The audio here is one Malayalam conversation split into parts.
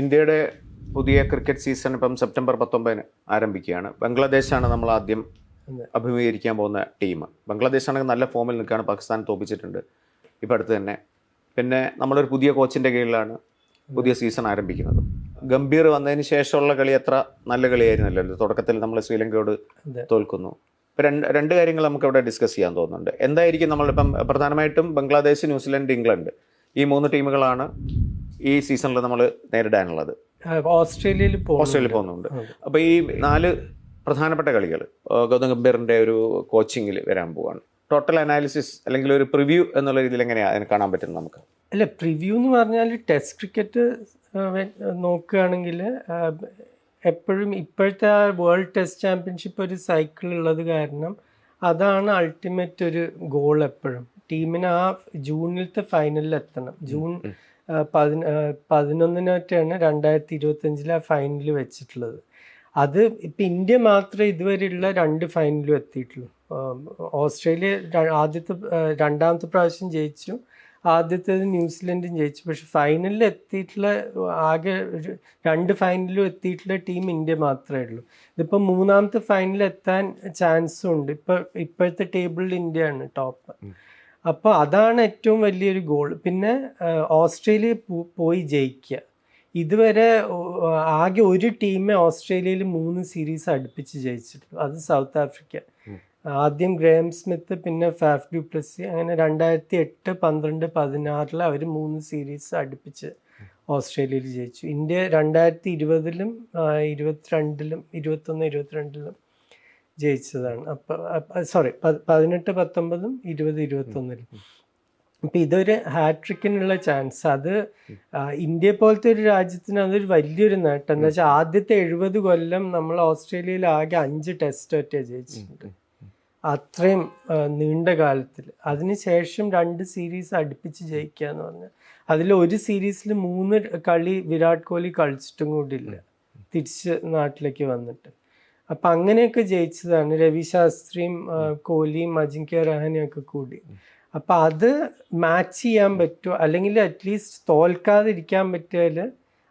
ഇന്ത്യയുടെ പുതിയ ക്രിക്കറ്റ് സീസൺ ഇപ്പം സെപ്റ്റംബർ പത്തൊമ്പതിന് ആരംഭിക്കുകയാണ്. ബംഗ്ലാദേശാണ് നമ്മൾ ആദ്യം അഭിമുഖീകരിക്കാൻ പോകുന്ന ടീം. ബംഗ്ലാദേശാണെങ്കിൽ നല്ല ഫോമിൽ നിൽക്കുകയാണ്. പാകിസ്ഥാൻ തോപ്പിച്ചിട്ടുണ്ട്. ഇപ്പം അടുത്ത് തന്നെ. പിന്നെ നമ്മളൊരു പുതിയ കോച്ചിന്റെ കീഴിലാണ് പുതിയ സീസൺ ആരംഭിക്കുന്നത്. ഗംഭീർ വന്നതിന് ശേഷമുള്ള കളി അത്ര നല്ല കളിയായിരുന്നല്ലോ. തുടക്കത്തിൽ നമ്മൾ ശ്രീലങ്കയോട് തോൽക്കുന്നു. ഇപ്പം രണ്ട് രണ്ട് കാര്യങ്ങൾ നമുക്ക് ഇവിടെ ഡിസ്കസ് ചെയ്യാൻ തോന്നുന്നുണ്ട്. എന്തായിരിക്കും നമ്മളിപ്പം പ്രധാനമായിട്ടും ബംഗ്ലാദേശ് ന്യൂസിലൻഡ് ഇംഗ്ലണ്ട് ഈ മൂന്ന് ടീമുകളാണ് ഈ സീസണിൽ നമ്മൾ നേരിടാനുള്ളത്. ഓസ്ട്രേലിയയിൽ ഓസ്ട്രേലിയയിൽ പോകും ഓസ്ട്രേലിയ പോകുന്നുണ്ട്. അപ്പോൾ ഈ നാല് പ്രധാനപ്പെട്ട കളികൾ ഗൗതം ഗംഭീറിന്റെ ഒരു കോച്ചിങ്ങിൽ വരാൻ പോവാണ്. ടോട്ടൽ അനാലിസിസ് അല്ലെങ്കിൽ ഒരു പ്രിവ്യൂ എന്നുള്ള രീതിയിൽ എങ്ങനെയാണ് അതിന് കാണാൻ പറ്റുന്നത് നമുക്ക്? അല്ല പ്രിവ്യൂ എന്ന് പറഞ്ഞാൽ ടെസ്റ്റ് ക്രിക്കറ്റ് നോക്കുകയാണെങ്കിൽ എപ്പോഴും ഇപ്പോഴത്തെ ആ വേൾഡ് ടെസ്റ്റ് ചാമ്പ്യൻഷിപ്പ് ഒരു സൈക്കിൾ ഉള്ളത് കാരണം അതാണ് അൾട്ടിമേറ്റ് ഒരു ഗോൾ എപ്പോഴും. ടീമിന് ആ ജൂണിലത്തെ ഫൈനലിൽ എത്തണം. ജൂൺ പതിന ആ, പതിനൊന്നിനായിട്ടാണ് രണ്ടായിരത്തി ഇരുപത്തഞ്ചിലെ ഫൈനൽ വെച്ചിട്ടുള്ളത്. അത് ഇപ്പം ഇന്ത്യ മാത്രമേ ഇതുവരെയുള്ള രണ്ട് ഫൈനലും എത്തിയിട്ടുള്ളൂ. ഓസ്ട്രേലിയ ആദ്യത്തെ രണ്ടാമത്തെ പ്രാവശ്യം ജയിച്ചു. ആദ്യത്തേത് ന്യൂസിലൻഡും ജയിച്ചു. പക്ഷെ ഫൈനലിൽ എത്തിയിട്ടുള്ള ആകെ രണ്ട് ഫൈനലിലും എത്തിയിട്ടുള്ള ടീം ഇന്ത്യ മാത്രമേ ഉള്ളൂ. ഇതിപ്പോൾ മൂന്നാമത്തെ ഫൈനലിൽ എത്താൻ ചാൻസും ഉണ്ട്. ഇപ്പോൾ ഇപ്പോഴത്തെ ടേബിളിൽ ഇന്ത്യയാണ് ടോപ്പ് അപ്പോൾ അതാണ് ഏറ്റവും വലിയൊരു ഗോൾ പിന്നെ ഓസ്ട്രേലിയ പോയി ജയിക്കുക ഇതുവരെ ആകെ ഒരു ടീമെ ഓസ്ട്രേലിയയിൽ മൂന്ന് സീരീസ് അടുപ്പിച്ച് ജയിച്ചിട്ടുള്ളൂ. അത് സൗത്ത് ആഫ്രിക്ക. ആദ്യം ഗ്രേം സ്മിത്ത് പിന്നെ ഫാഫ് ഡ്യൂപ്ലസി അങ്ങനെ രണ്ടായിരത്തി എട്ട് പന്ത്രണ്ട് പതിനാറിൽ അവർ മൂന്ന് സീരീസ് അടുപ്പിച്ച് ഓസ്ട്രേലിയയിൽ ജയിച്ചു. ഇന്ത്യ രണ്ടായിരത്തി ഇരുപതിലും ഇരുപത്തിരണ്ടിലും ഇരുപത്തൊന്ന് ഇരുപത്തിരണ്ടിലും ജയിച്ചതാണ്. അപ്പം സോറി പതിനെട്ട് പത്തൊമ്പതും ഇരുപത് ഇരുപത്തൊന്നിലും. അപ്പം ഇതൊരു ഹാട്രിക്കിനുള്ള ചാൻസ്. അത് ഇന്ത്യ പോലത്തെ ഒരു രാജ്യത്തിന് അതൊരു വലിയൊരു നേട്ടം. എന്താ വെച്ചാൽ ആദ്യത്തെ എഴുപത് കൊല്ലം നമ്മൾ ഓസ്ട്രേലിയയിൽ ആകെ അഞ്ച് ടെസ്റ്റ് ഒറ്റ ജയിച്ചിട്ടുണ്ട്. അത്രയും നീണ്ട കാലത്തിൽ അതിനുശേഷം രണ്ട് സീരീസ് അടുപ്പിച്ച് ജയിക്കുക എന്ന് പറഞ്ഞാൽ അതിൽ ഒരു സീരീസിൽ മൂന്ന് കളി വിരാട് കോഹ്ലി കളിച്ചിട്ടും കൂടിയില്ല. തിരിച്ച് നാട്ടിലേക്ക് വന്നിട്ട്. അപ്പം അങ്ങനെയൊക്കെ ജയിച്ചതാണ് രവി ശാസ്ത്രിയും കോഹ്ലിയും അജിങ്ക്യ രഹാനെയും കൂടി. അപ്പം അത് മാച്ച് ചെയ്യാൻ പറ്റുമോ അല്ലെങ്കിൽ അറ്റ്ലീസ്റ്റ് തോൽക്കാതിരിക്കാൻ പറ്റിയാൽ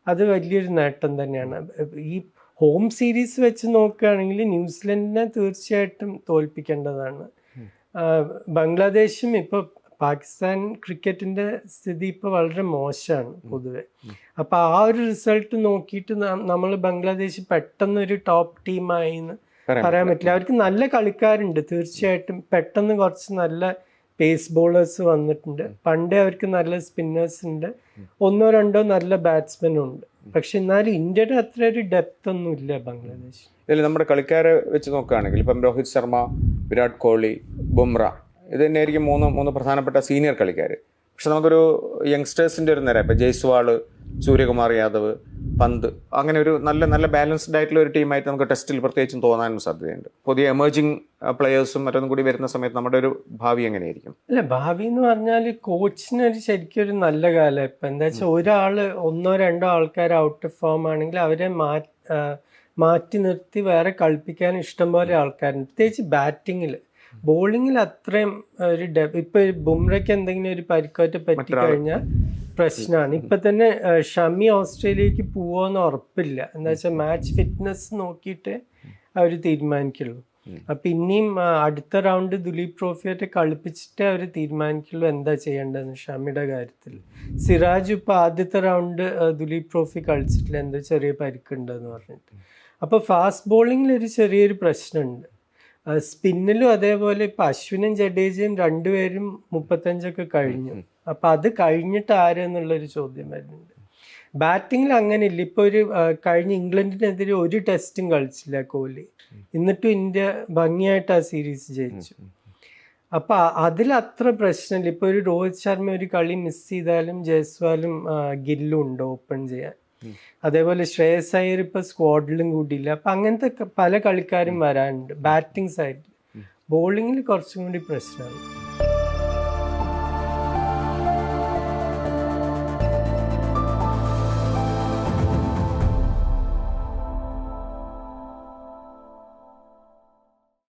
അത് വലിയൊരു നേട്ടം തന്നെയാണ്. ഈ ഹോം സീരീസ് വെച്ച് നോക്കുകയാണെങ്കിൽ ന്യൂസിലൻഡിനെ തീർച്ചയായിട്ടും തോൽപ്പിക്കേണ്ടതാണ്. ബംഗ്ലാദേശും ഇപ്പോൾ പാകിസ്ഥാൻ ക്രിക്കറ്റിന്റെ സ്ഥിതി ഇപ്പോൾ വളരെ മോശമാണ് പൊതുവെ. അപ്പോൾ ആ ഒരു റിസൾട്ട് നോക്കിയിട്ട് നമ്മൾ ബംഗ്ലാദേശ് പെട്ടെന്ന് ഒരു ടോപ്പ് ടീമായി എന്ന് പറയാൻ പറ്റില്ല. അവർക്ക് നല്ല കളിക്കാരുണ്ട് തീർച്ചയായിട്ടും. പെട്ടെന്ന് കുറച്ച് നല്ല പേസ് ബോളേഴ്സ് വന്നിട്ടുണ്ട്. പണ്ടേ അവർക്ക് നല്ല സ്പിന്നേഴ്സ് ഉണ്ട്. ഒന്നോ രണ്ടോ നല്ല ബാറ്റ്സ്മെനും ഉണ്ട്. പക്ഷെ എന്നാലും ഇന്ത്യയുടെ അത്ര ഒരു ഡെപ്ത് ഒന്നും ഇല്ല ബംഗ്ലാദേശ് ഇതിൽ നമ്മുടെ കളിക്കാരെ വെച്ച് നോക്കുകയാണെങ്കിൽ ഇപ്പം രോഹിത് ശർമ്മ വിരാട് കോഹ്ലി ബുംറ ഇത് തന്നെയായിരിക്കും മൂന്ന് മൂന്ന് പ്രധാനപ്പെട്ട സീനിയർ കളിക്കാർ പക്ഷെ നമുക്കൊരു യങ്സ്റ്റേഴ്സിന്റെ ഒരു നിര ഇപ്പോൾ ജയ്സ്വാൾ സൂര്യകുമാർ യാദവ് പന്ത് അങ്ങനെ ഒരു നല്ല നല്ല ബാലൻസ്ഡ് ആയിട്ടുള്ള ഒരു ടീമായിട്ട് നമുക്ക് ടെസ്റ്റിൽ പ്രത്യേകിച്ചും തോന്നാനും സാധ്യതയുണ്ട്. പുതിയ എമേർജിങ് പ്ലെയേഴ്സും മറ്റൊന്നും കൂടി വരുന്ന സമയത്ത് നമ്മുടെ ഒരു ഭാവി എങ്ങനെയായിരിക്കും? അല്ല ഭാവി എന്ന് പറഞ്ഞാൽ കോച്ചിന് ഒരു ശരിക്കും ഒരു നല്ല കാലം. ഇപ്പം എന്താ വെച്ചാൽ ഒരാൾ ഒന്നോ രണ്ടോ ആൾക്കാർ ഔട്ട് ഫോം ആണെങ്കിൽ അവരെ മാറ്റി നിർത്തി വേറെ കളിപ്പിക്കാൻ ഇഷ്ടംപോലെ ആൾക്കാരുണ്ട്. പ്രത്യേകിച്ച് ബാറ്റിങ്ങിൽ ബോളിങ്ങിൽ അത്രയും ഒരു ഇപ്പൊ ബുംറയ്ക്ക് എന്തെങ്കിലും ഒരു പരിക്കേറ്റ പറ്റി കഴിഞ്ഞാൽ പ്രശ്നമാണ് ഇപ്പൊ തന്നെ ഷമി ഓസ്ട്രേലിയക്ക് പോവോന്ന് ഉറപ്പില്ല. എന്താ വെച്ചാൽ മാച്ച് ഫിറ്റ്നസ് നോക്കിയിട്ട് അവർ തീരുമാനിക്കുള്ളൂ. അപ്പൊ ഇനിയും അടുത്ത റൗണ്ട് ദുലീപ് ട്രോഫിയായിട്ട് കളിപ്പിച്ചിട്ട് അവർ തീരുമാനിക്കുള്ളൂ എന്താ ചെയ്യേണ്ടതെന്ന് ഷമിയുടെ കാര്യത്തിൽ സിറാജ് ഇപ്പൊ ആദ്യത്തെ റൗണ്ട് ദുലീപ് ട്രോഫി കളിച്ചിട്ടില്ല. എന്താ ചെറിയ പരിക്കുണ്ടെന്ന് പറഞ്ഞിട്ട്. അപ്പൊ ഫാസ്റ്റ് ബോളിങ്ങിൽ ഒരു ചെറിയൊരു പ്രശ്നമുണ്ട്. സ്പിന്നിലും അതേപോലെ ഇപ്പൊ അശ്വിനും ജഡേജയും രണ്ടുപേരും മുപ്പത്തഞ്ചൊക്കെ കഴിഞ്ഞു. അപ്പൊ അത് കഴിഞ്ഞിട്ട് ആരെന്നുള്ളൊരു ചോദ്യം വരുന്നുണ്ട്. ബാറ്റിംഗിൽ അങ്ങനെ ഇല്ല ഇപ്പൊ ഒരു കഴിഞ്ഞ ഇംഗ്ലണ്ടിനെതിരെ ഒരു ടെസ്റ്റും കളിച്ചില്ല കോഹ്ലി. എന്നിട്ടും ഇന്ത്യ ഭംഗിയായിട്ട് ആ സീരീസ് ജയിച്ചു. അപ്പൊ അതിൽ അത്ര പ്രശ്നമില്ല. ഇപ്പൊ ഒരു രോഹിത് ശർമ്മ ഒരു കളി മിസ് ചെയ്താലും ജയ്സ്വാലും ഗില്ലും ഉണ്ട് ഓപ്പൺ ചെയ്യാൻ. അതേപോലെ ശ്രേയസ് അയ്യർ ഇപ്പൊ സ്ക്വാഡിലും കൂടിയില്ല. അപ്പൊ അങ്ങനത്തെ പല കളിക്കാരും വരാനുണ്ട്. ബാറ്റിംഗ് സൈഡിൽ ബോളിങ്ങിൽ കുറച്ചും കൂടി പ്രശ്നമാണ്